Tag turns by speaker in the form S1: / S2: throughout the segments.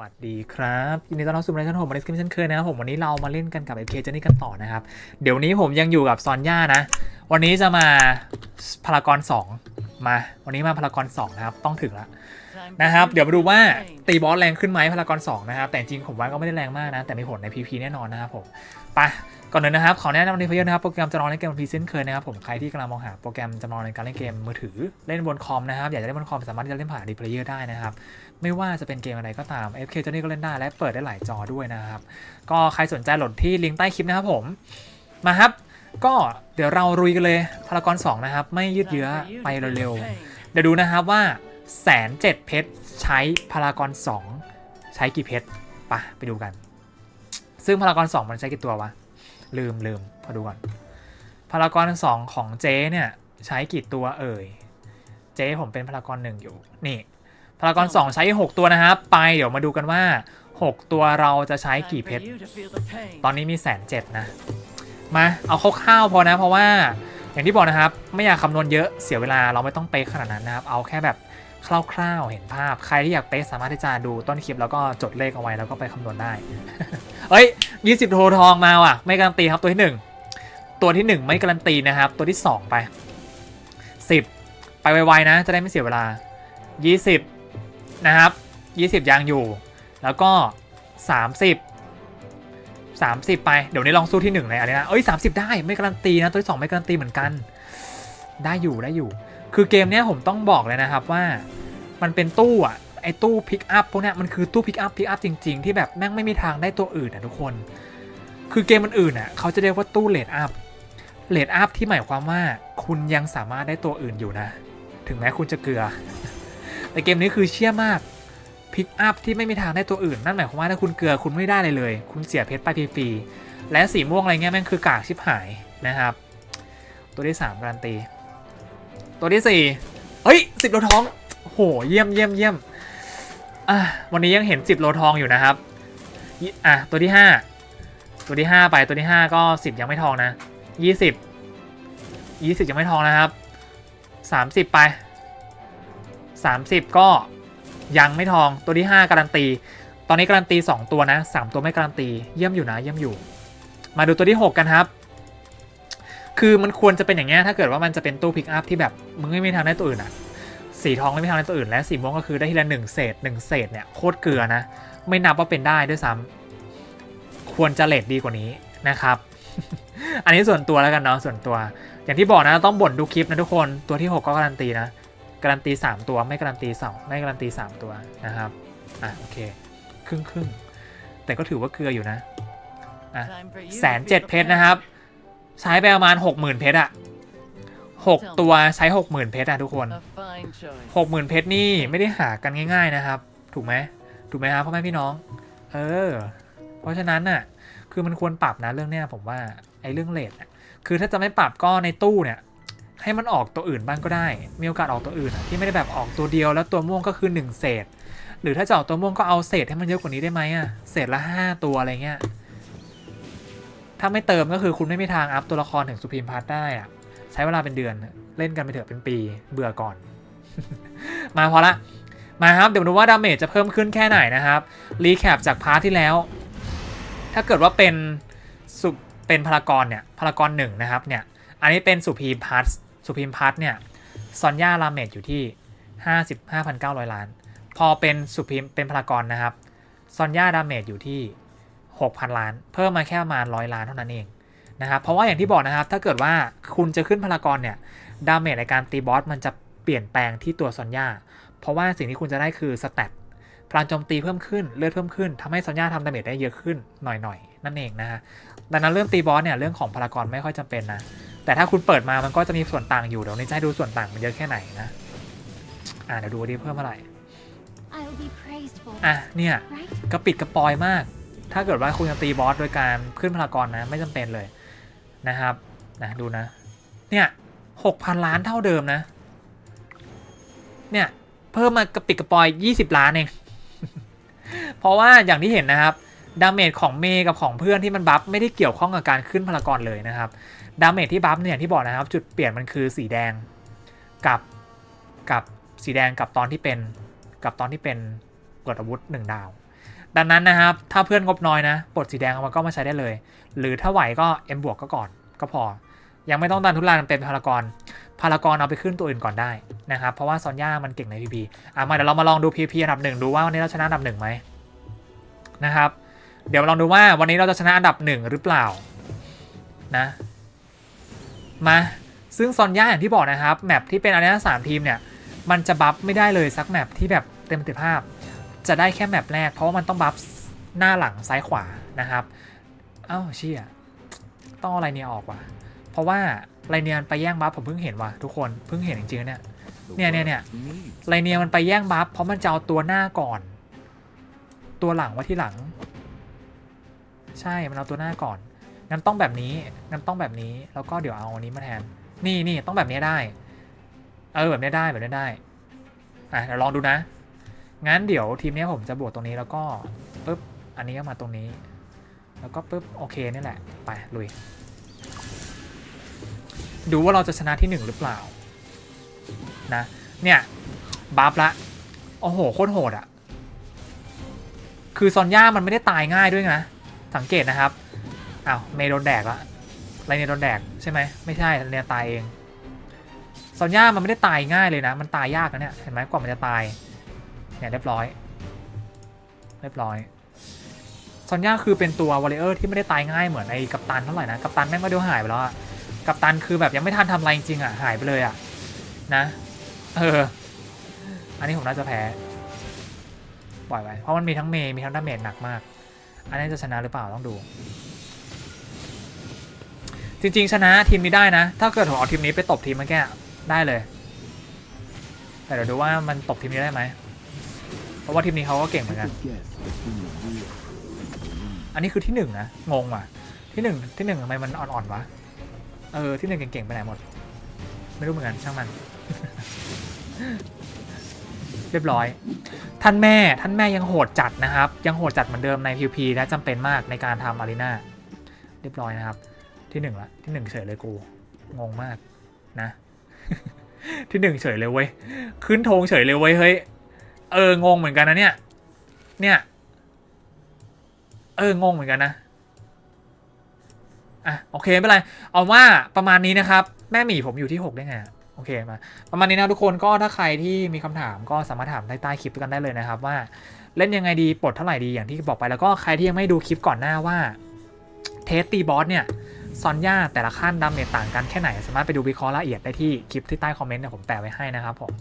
S1: วัสดีครับยินดีต้อนรับสู่รายการผมมาในสกิมเช่นเคยนะครับผมวันนี้เรามาเล่นกันกับ FK เจนี่กันต่อนะครับ เดี๋ยวนี้ผมยังอยู่กับซอนย่านะ วันนี้จะมาพารากอน2มา วันนี้มาพารากอน2นะครับ ต้องถึงแล้วนะครับ เดี๋ยวมาดูว่าตีบอสแรงขึ้นไหมพารากอน2นะครับ แต่จริงผมว่าก็ไม่ได้แรงมากนะ แต่มีผลใน PP แน่นอนนะครับผม ไปก่อนอื่นนะครับ ขอแนะนำในเพจนะครับ โปรแกรมจำลองเล่นเกมพีเช่นเคยนะครับผม ใครที่กำลังมองหาโปรแกรมจำลองในการเล่นเกมมือถือ เล่นบนคอมนะครับ อยากจะเล่นบนคอมสามารถที่จะเล่นผ่านดีเพลเยอร์ได้นะครับ ไม่ว่าจะเป็นเกมอะไรก็ตาม FK เจ้านี่ก็เล่นได้และเปิดได้หลายจอด้วยนะครับ ก็ใครสนใจโหลดที่ลิงก์ใต้คลิปนะครับผม มาครับ ก็เดี๋ยวเรารุยกันเลยพารากอน2นะครับ ไม่ยืดเยื้อไปเร็วๆ เดี๋ยวดูนะครับว่าแสนเจ็ดเพชรใช้พารากอน2ใช้กี่เพชรปะไปดูกัน ซึ่งพารากอน2มันใช้กี่ตัววะ ลืมลืมพอดูก่อนพารากอน2ของเจเนี่ยใช้กี่ตัวเอ่ย เจผมเป็นพารากอนหนึ่งอยู่ นี่พารากอน2ใช้ 6 ตัวนะครับ ไปเดี๋ยวมาดูกันว่า 6 ตัวเราจะใช้กี่เพชร ตอนนี้มีแสนเจ็ดนะ มาเอาคร่าวๆพอนะ เพราะว่าอย่างที่บอกนะครับ ไม่อยากคำนวณเยอะเสียเวลาเราไม่ต้องเป๊ะขนาดนั้นนะครับ เอาแค่แบบคร่าวๆเห็นภาพ ใครที่อยากเป๊ะสามารถที่จะดูต้นคลิปแล้วก็จดเลขเอาไว้แล้วก็ไปคำนวณได้ เอ้ย20โททองมาว่ะ ไม่การันตีครับตัวที่1ตัวที่1ไม่การันตีนะครับ ตัวที่2ไป10ไปไวๆนะ จะได้ไม่เสียเวลา20นะครับ20ยังอยู่ แล้วก็30 30ไปเดี๋ยวนี้ลองสู้ที่1เลยอันนี้นะเอ้ย30ได้ไม่การันตีนะตัวที่2ไม่การันตีเหมือนกัน ได้อยู่ได้อยู่ คือเกมเนี้ยผมต้องบอกเลยนะครับว่ามันเป็นตู้อะ ไอตู้พิกอัพพวกเนี้ยมันคือตู้พิกอัพพิกอัพจริง ๆ ที่แบบแม่งไม่มีทางได้ตัวอื่นอะทุกคน คือเกมมันอื่นอะเขาจะเรียกว่าตู้เลดอัพเลดอัพที่หมายความว่าคุณยังสามารถได้ตัวอื่นอยู่นะ ถึงแม้คุณจะเกลือ แต่เกมนี้คือเชี่ยมากพิกอัพที่ไม่มีทางได้ตัวอื่น นั่นหมายความว่าถ้าคุณเกลือคุณไม่ได้เลยเลย คุณเสียเพชรไปฟรีๆและสีม่วงอะไรเงี้ยแม่งคือกากชิบหายนะครับ ตัวที่ 3 การันตี ตัวที่ 4 เฮ้ยสิบโลท้องโอ้โหเยี่ยมเยี่ยมเยี่ยม อะวันนี้ยังเห็น 10 โลทองอยู่นะครับอะตัวที่ 5 ตัวที่ 5 ไปตัวที่ 5 ก็ 10 ยังไม่ทองนะ 20 20 ยังไม่ทองนะครับ 30 ไป 30 ก็ยังไม่ทองตัวที่ 5 การันตี ตอนนี้การันตี 2 ตัวนะ 3 ตัวไม่การันตีเยี่ยมอยู่นะเยี่ยมอยู่ มาดูตัวที่ 6 กันครับ คือมันควรจะเป็นอย่างเงี้ยถ้าเกิดว่ามันจะเป็นตู้พิกอัพที่แบบมึงไม่มีทางได้ตัวอื่นอะ สีทองไม่ทางได้ตัวอื่น และสีม่วงก็คือได้ทีละหนึ่งเศษหนึ่งเศษเนี่ยโคตรเกลือนะ ไม่นับว่าเป็นได้ด้วยซ้ำควรจะเลทดีกว่านี้นะครับ อันนี้ส่วนตัวแล้วกันเนาะส่วนตัว อย่างที่บอกนะต้องบ่นดูคลิปนะทุกคนตัวที่ 6 ก็การันตีนะการันตี 3 ตัวไม่การันตีสองไม่การันตี 3 ตัวนะครับอะโอเคครึ่งครึ่งแต่ก็ถือว่าเกลืออยู่นะอะแสนเจ็ดเพชรนะครับ ใช้ไปประมาณ 60,000 เพชรอะ 6 ตัวใช้ 60,000 เพชรอะทุกคน60,000 เพชรนี่ไม่ได้หากันง่าย ๆนะครับ ถูกไหมถูกไหมครับพ่อแม่พี่น้อง เออ เพราะฉะนั้นน่ะ คือมันควรปรับนะเรื่องเนี้ยผมว่าไอ้เรื่องเลทอะคือถ้าจะไม่ปรับก็ในตู้เนี่ย ให้มันออกตัวอื่นบ้างก็ได้ มีโอกาสออกตัวอื่นอะที่ไม่ได้แบบออกตัวเดียวแล้วตัวม่วงก็คือ 1 เศษ หรือถ้าจะออกตัวม่วงก็เอาเศษให้มันเยอะกว่านี้ได้ไหมอะเศษละ 5 ตัวอะไรเงี้ยถ้าไม่เติมก็คือคุณไม่มีทางอัพตัวละครถึงสุพีมพาร์ทได้อะ ใช้เวลาเป็นเดือน เล่นกันไปเถอะเป็นปีเบื่อก่อน มาพอละมาครับเดี๋ยวดูว่าดาเมจจะเพิ่มขึ้นแค่ไหนนะครับรีแคปจากพาร์ทที่แล้ว ถ้าเกิดว่าเป็นสุเป็นพารากอนเนี่ยพารากอนหนึ่งนะครับเนี่ยอันนี้เป็นสุพีมพาร์ทสุพีมพาร์ทเนี่ยซอนย่าราเมจอยู่ที่ 55,900 ล้าน พอเป็นสุพีมเป็นพารากอนนะครับซอนย่าดาเมจอยู่ที่ 6,000 ล้าน เพิ่มมาแค่ประมาณ 100 ล้านเท่านั้นเอง นะครับเพราะว่าอย่างที่บอกนะครับ ถ้าเกิดว่าคุณจะขึ้นพารากอนเนี่ยดาเมจในการตีบอสมันจะเปลี่ยนแปลงที่ตัวซอนย่าเพราะว่าสิ่งที่คุณจะได้คือสแตทพลังโจมตีเพิ่มขึ้นเลือดเพิ่มขึ้นทำให้ซอนย่าทำดาเมจได้เยอะขึ้นหน่อยๆ นั่นเองนะฮะดังนั้นเรื่องตีบอสเนี่ยเรื่องของพารากอนไม่ค่อยจำเป็นนะแต่ถ้าคุณเปิดมามันก็จะมีส่วนต่างอยู่เดี๋ยวนี้จะให้ดูส่วนต่างมันเยอะแค่ไหนนะอ่าเดี๋ยวดูดิเพิ่มเท่าไหร่
S2: I'll be praised for
S1: อะ
S2: this,
S1: เนี่ย
S2: right?
S1: กระปิดกระปอยมาก ถ้าเกิดว่าคุณจะตีบอสโดยการขึ้นพลากรนะไม่จำเป็นเลย นะครับนะดูนะ เนี่ยหกพันล้านเท่าเดิมนะ เนี่ย เพิ่มมากระปิดกระปอยยี่สิบล้านเอง เพราะว่าอย่างที่เห็นนะครับดาเมจของเมย์กับของเพื่อนที่มันบัฟไม่ได้เกี่ยวข้องกับการขึ้นพลากรเลยนะครับดาเมจที่บัฟเนี่ยที่บอกนะครับ จุดเปลี่ยนมันคือสีแดงกับกับสีแดงกับตอนที่เป็นกับตอนที่เป็นกดอาวุธหนึ่งดาว ดังนั้นนะครับ ถ้าเพื่อนงบน้อยนะปลดสีแดงออกมาก็มาใช้ได้เลย หรือถ้าไหวก็ M บวกก็ก่อนก็พอ ยังไม่ต้องดันทุนลานเป็นพารากอนพารากอนเอาไปขึ้นตัวอื่นก่อนได้นะครับเพราะว่าซอนย่ามันเก่งใน PP อะมาเดี๋ยวเรามาลองดู PP อันดับหนึ่งดูว่าวันนี้เราชนะอันดับหนึ่งไหมนะครับเดี๋ยวลองดูว่าวันนี้เราจะชนะอันดับหนึ่งหรือเปล่านะมาซึ่งซอนย่าอย่างที่บอกนะครับแมปที่เป็นอันนี้สามทีมเนี่ยมันจะบัฟไม่ได้เลยสักแมปที่แบบเต็มประสิทธิภาพ จะได้แค่แมปแรก เพราะว่ามันต้องบัฟหน้าหลังซ้ายขวานะครับ เอ้าเชี่ยต้องอะไรเนี่ยออกว่ะ เพราะว่าไรเนียนไปแย่งบัฟผมเพิ่งเห็นว่ะทุกคนเพิ่งเห็นจริงๆเนี่ยเนี่ยเนี่ยเนี่ยไรเนียมันไปแย่งบัฟเพราะมันจะเอาตัวหน้าก่อน ตัวหลังไว้ที่หลัง ใช่มันเอาตัวหน้าก่อนงั้นต้องแบบนี้งั้นต้องแบบนี้แล้วก็เดี๋ยวเอาอันนี้มาแทน นี่นี่ต้องแบบนี้ได้ เออแบบนี้ได้แบบนี้ได้อะเดี๋ยวลองดูนะ งั้นเดี๋ยวทีมเนี้ยผมจะบวกตรงนี้แล้วก็ปุ๊บอันนี้ก็มาตรงนี้ แล้วก็ปุ๊บโอเคนี่แหละ ไปลุย ดูว่าเราจะชนะที่หนึ่งหรือเปล่านะเนี่ยบัฟละโอ้โหโคตรโหดอะคือซอนย่ามันไม่ได้ตายง่ายด้วยนะ สังเกตนะครับอ้าวเมย์โดนแดกละไรเนี่ยโดนแดกใช่ไหมไม่ใช่เนี่ยตายเองซอนย่ามันไม่ได้ตายง่ายเลยนะ มันตายยากนะเนี่ยเห็นไหมกว่ามันจะตาย เนี่ยเรียบร้อย เรียบร้อยซอนย่าคือเป็นตัววอลเลเยอร์ที่ไม่ได้ตายง่ายเหมือนไอ้กัปตันเท่าไหร่นะ กัปตันแม่งก็เดียวหายไปแล้วอะกัปตันคือแบบยังไม่ทันทำอะไรจริงอะหายไปเลยอะนะเอออันนี้ผมน่าจะแพ้ปล่อยไปเพราะมันมีทั้งเมย์มีทั้งดาเมจหนักมาก อันนี้จะชนะหรือเปล่าต้องดู จริง ๆ ชนะทีมนี้ได้นะ ถ้าเกิดผมเอาทีมนี้ไปตบทีมเมื่อกี้ได้เลย แต่เดี๋ยวดูว่ามันตบทีมนี้ได้ไหม ราะว่าทีมนี้เขาก็เก่งเหมือนกัน อันนี้คือที่หนึ่งนะ งงว่ะ ที่หนึ่งที่หนึ่งทำไมมันอ่อนๆวะ เออ ที่หนึ่งเก่งๆไปไหนหมด ไม่รู้เหมือนกันช่างมัน เรียบร้อย ท่านแม่ ท่านแม่ยังโหดจัดนะครับ ยังโหดจัดเหมือนเดิมใน PVP และจำเป็นมากในการทำอารีนาเรียบร้อยนะครับ ที่หนึ่งละ ที่หนึ่งเฉยเลยกู งงมากนะ ที่หนึ่งเฉยเลยเว้ย ขึ้นธงเฉยเลยเว้ยเฮ้ย เอองงเหมือนกันนะเนี่ย เนี่ย เอองงเหมือนกันนะอะโอเคไม่เป็นไร เอาว่าประมาณนี้นะครับ แม่หมีผมอยู่ที่ 6 ได้ไงโอเคมา ประมาณนี้นะทุกคนก็ถ้าใครที่มีคำถามก็สามารถถามใต้ใต้คลิปกันได้เลยนะครับ ว่าเล่นยังไงดีปลดเท่าไหร่ดีอย่างที่บอกไปแล้วก็ใครที่ยังไม่ดูคลิปก่อนหน้าว่าเทสตีบอสเนี่ยซอนย่าแต่ละขั้นดาเมจต่างกันแค่ไหน สามารถไปดูวิเคราะห์ละเอียดได้ที่คลิปที่ใต้คอมเมนต์เนี่ยผมแปะไว้ให้นะครับผม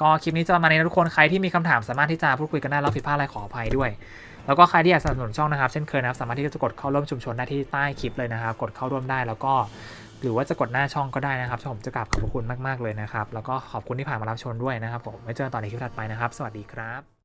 S1: ก็คลิปนี้จะประมาณนี้นะทุกคนใครที่มีคำถามสามารถที่จะพูดคุยกันได้แล้วผิดพลาดอะไรขออภัยด้วย แล้วก็ใครที่อยากสนับสนุนช่องนะครับเช่นเคยนะครับสามารถที่จะกดเข้าร่วมชุมชนได้ที่ใต้คลิปเลยนะครับ กดเข้าร่วมได้แล้วก็หรือว่าจะกดหน้าช่องก็ได้นะครับผมจะกราบขอบพระคุณมากๆเลยนะครับแล้วก็ขอบคุณที่ผ่านมารับชมด้วยนะครับผมไว้เจอกันต่อในคลิปถัดไปนะครับ สวัสดีครับ